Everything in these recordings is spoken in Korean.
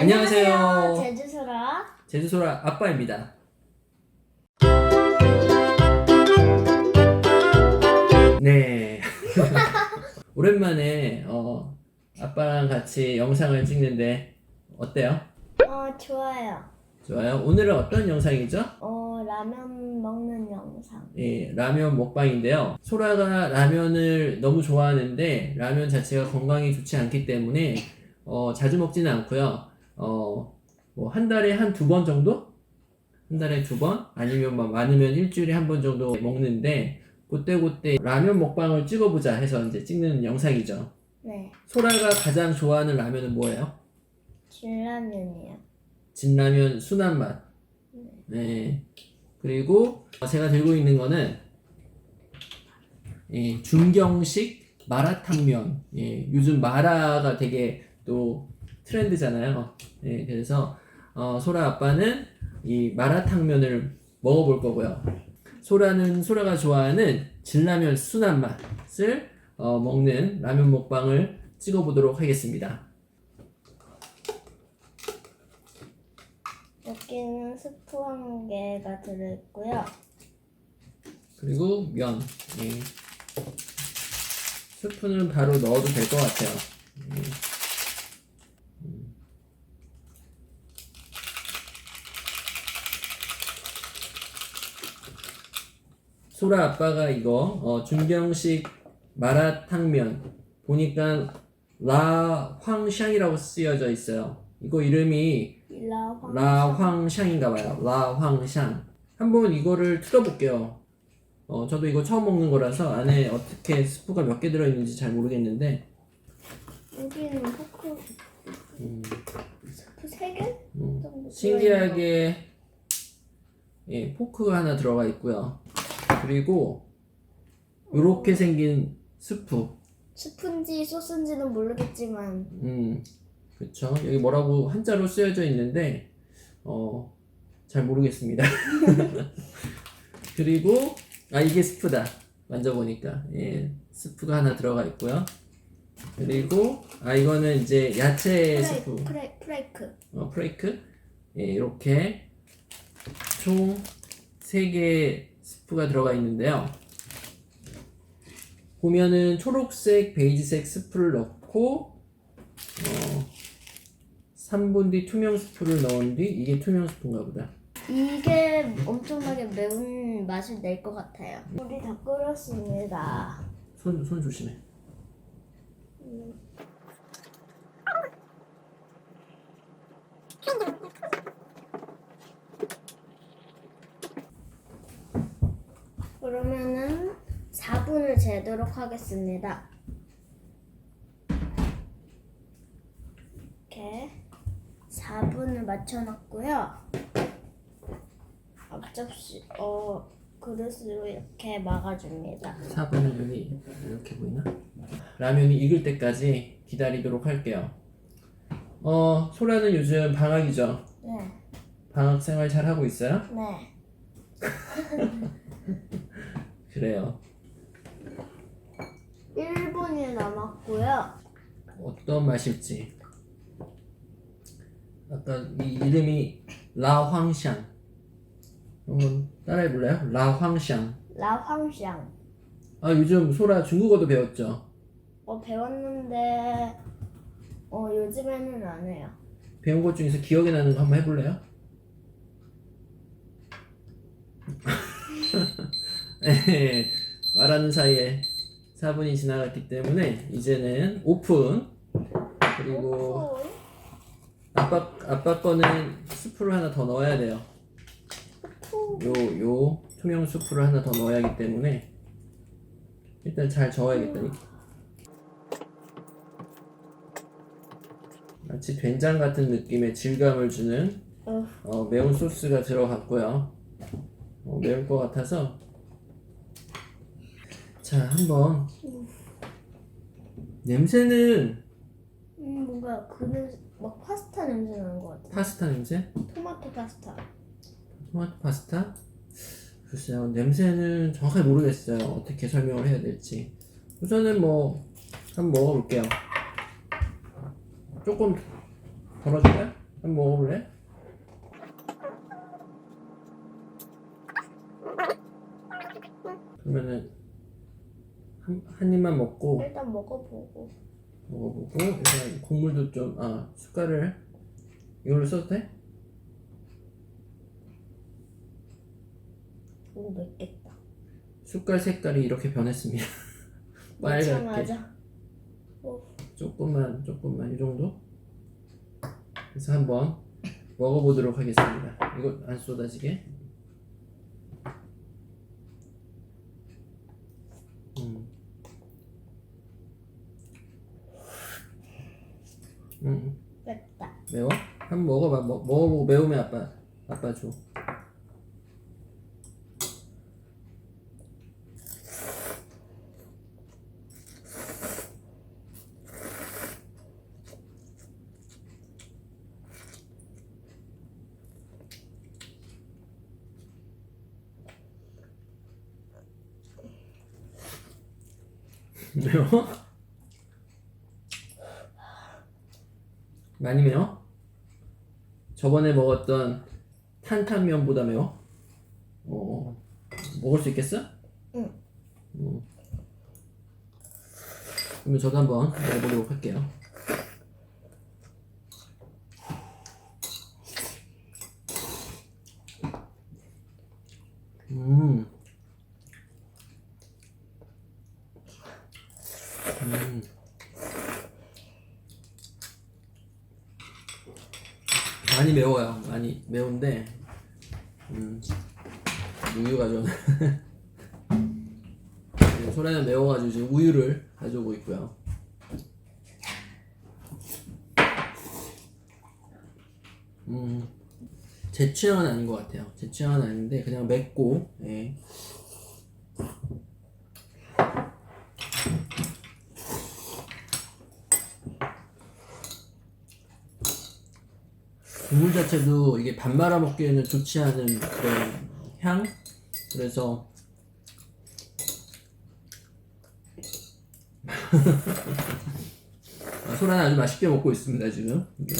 안녕하세요. 제주소라. 제주소라 아빠입니다. 네. 오랜만에 어, 아빠랑 같이 영상을 찍는데 어때요? 어 좋아요. 좋아요. 오늘은 어떤 영상이죠? 어 라면 먹는 영상. 예, 라면 먹방인데요. 소라가 라면을 너무 좋아하는데 라면 자체가 건강에 좋지 않기 때문에 어, 자주 먹지는 않고요. 어, 뭐 한 달에 한 두 번 정도? 한 달에 두 번? 아니면 뭐 많으면 일주일에 한 번 정도 먹는데 그때그때 라면 먹방을 찍어보자 해서 이제 찍는 영상이죠. 네. 소라가 가장 좋아하는 라면은 뭐예요? 진라면이요. 진라면 순한 맛. 네. 그리고 제가 들고 있는 거는 예, 중경식 마라탕면. 예, 요즘 마라가 되게 또 트렌드잖아요. 예, 그래서 어, 소라 아빠는 이 마라탕면을 먹어볼 거고요. 소라는 소라가 좋아하는 진라면 순한 맛을 어, 먹는 라면 먹방을 찍어보도록 하겠습니다. 여기는 스프 한 개가 들어있고요. 그리고 면. 예. 스프는 바로 넣어도 될 것 같아요. 예. 음. 소라 아빠가 이거 어, 중경식 마라탕면 보니까 라황샹이라고 쓰여져 있어요. 이거 이름이 라황. 라황샹인가 봐요. 라황샹. 한번 이거를 뜯어볼게요. 어, 저도 이거 처음 먹는 거라서 안에 어떻게 스프가 몇 개 들어있는지 잘 모르겠는데, 여기는 포크. 음, 스프 세 개? 음, 정도 신기하게, 예, 포크가 하나 들어가 있고요. 그리고, 요렇게 생긴 스프. 스프인지 소스인지는 모르겠지만 음, 그쵸. 여기 뭐라고 한자로 쓰여져 있는데, 어, 잘 모르겠습니다. 그리고, 아, 이게 스프다. 만져보니까. 예, 스프가 하나 들어가 있고요. 그리고, 아, 이거는 이제 야채 스프. 프레, 프레, 프레이크. 어, 프레이크. 예, 이렇게 총 3개의 스프가 들어가 있는데요. 보면은 초록색, 베이지색 스프를 넣고, 어, 3분 뒤 투명 스프를 넣은 뒤, 이게 투명 스프인가 보다. 이게 엄청나게 매운 맛을 낼 것 같아요. 물이 다 끓었습니다. 손, 손 조심해. 그러면은 4분을 재도록 하겠습니다. 이렇게 4분을 맞춰놨고요. 앞접시 어 그릇으로 이렇게 막아줍니다. 4분은 여기 이렇게 보이나? 라면이 익을 때까지 기다리도록 할게요. 어, 소라는 요즘 방학이죠. 네, 방학 생활 잘 하고 있어요? 네. 그래요. 1분이 남았고요. 어떤 맛일지. 아까 이 이름이 라황샹. 한번 따라해 볼래요? 라황샹. 라황샹. 아 요즘 소라 중국어도 배웠죠. 어 배웠는데 어 요즘에는 안 해요. 배운 것 중에서 기억에 나는 거 한번 해볼래요? 네, 말하는 사이에 4분이 지나갔기 때문에 이제는 오픈 그리고 오, 아빠 아빠 거는 스프를 하나 더 넣어야 돼요. 오. 요요 투명 스프를 하나 더 넣어야 하기 때문에 일단 잘 저어야겠다. 마치 된장 같은 느낌의 질감을 주는 어, 어, 매운 소스가 들어갔고요. 어, 매울 것 같아서 자 한번 냄새는 음, 뭔가 그는 막 파스타 냄새 나는 것 같아. 파스타 냄새? 토마토 파스타. 토마토 파스타? 글쎄요 냄새는 정확하게 모르겠어요 어떻게 설명을 해야 될지 우선은 뭐 한번 먹어볼게요 조금 덜어줄까요? 한번 먹어볼래? 그러면은 한, 한 입만 먹고 일단 먹어보고. 먹어보고 일단 국물도 좀 아 숟갈을 이걸로 써도 돼? 오 맵겠다. 숟갈 색깔이 이렇게 변했습니다. 빨갛게 맞아. 오, 조금만 조금만 이 정도. 그래서 한번 먹어보도록 하겠습니다. 이거 안 쏟아지게. 음. 음. 맵다. 매워? 한번 먹어봐. 먹, 먹어보고 매우면 아빠 아빠 줘. 매워? 많이 매워? 저번에 먹었던 탄탄면보다 매워? 어, 먹을 수 있겠어? 응. 음. 그러면 저도 한번 먹어보도록 할게요. 음. 음. 많이 매워요. 많이 매운데, 음, 우유가 좀. 네, 소라는 매워가지고 지금 우유를 가져오고 있고요. 음, 제 취향은 아닌 것 같아요. 제 취향은 아닌데 그냥 맵고, 예. 국물 자체도 이게 밥 말아 먹기에는 좋지 않은 그런 향? 그래서 아, 소라는 아주 맛있게 먹고 있습니다 지금 네.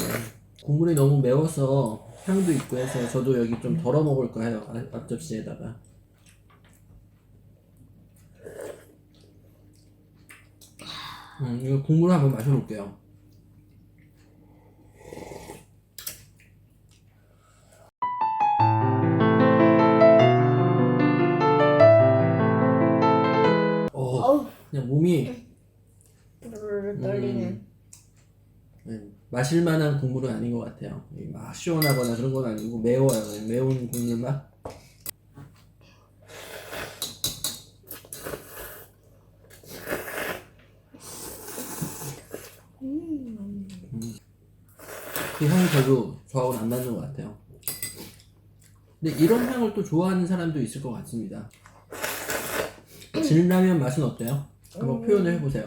국물이 너무 매워서 향도 있고 해서 저도 여기 좀 덜어 먹을까 해요 앞- 앞접시에다가 음, 이거 국물 한번 마셔볼게요 그냥 몸이 부르르 떨리는. 음. 네, 마실 만한 국물은 아닌 것 같아요. 이막 시원하거나 그런 건 아니고 매워요. 그냥 매운 국물 맛. 음. 그 향이 별로 저하고는 안 맞는 것 같아요. 근데 이런 향을 또 좋아하는 사람도 있을 것 같습니다. 진라면 맛은 어때요? 한번 표현을 해보세요.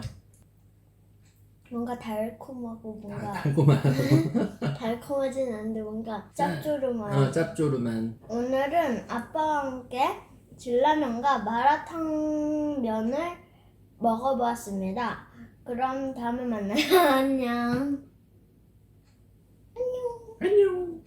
뭔가 달콤하고 아, 뭔가 달콤한, 달콤하진 않은데 뭔가 짭조름한. 어, 짭조름한. 오늘은 아빠와 함께 진라면과 마라탕 면을 먹어보았습니다. 그럼 다음에 만나요. 안녕. 안녕.